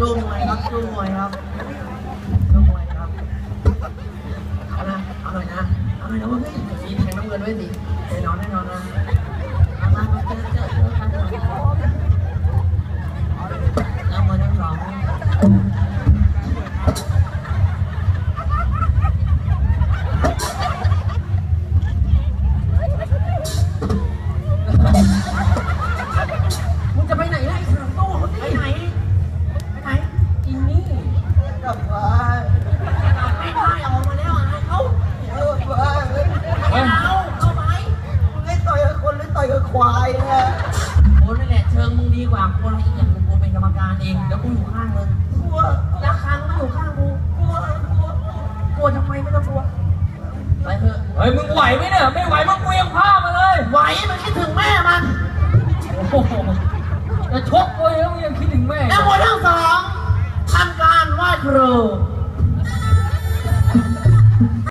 ดูมวยครับดูมวยครับดูมวยครับเอานะเอาหน่อยนะเอาหน่อยนะว่าไม่สีแทงน้ำเงินด้วยสิแน่นอนแน่นอนนะเอามาเจอเจอเจอกันเล้วมวยทั้งสอง กับควายเนี่ยโอ้นั่นแหละเชิงมึงดีกว่ากูอะไรอีกอย่างหนึ่งกูเป็นกรรมการเองเดี๋ยวกูอยู่ข้างมึงกลัวราคามึงอยู่ข้างกูกลัวกลัวกลัวทำไมไม่ต้องกลัวไปเถอะเฮ้ยมึงไหวไหมเนี่ยไม่ไหวมึงเวียงผ้ามาเลย ไหวมันคิดถึงแม่มันโอ้โหจะชกกูแล้วมึงยังคิดถึงแม่ แล้วมวยทั้งสองทำการไหว้ครู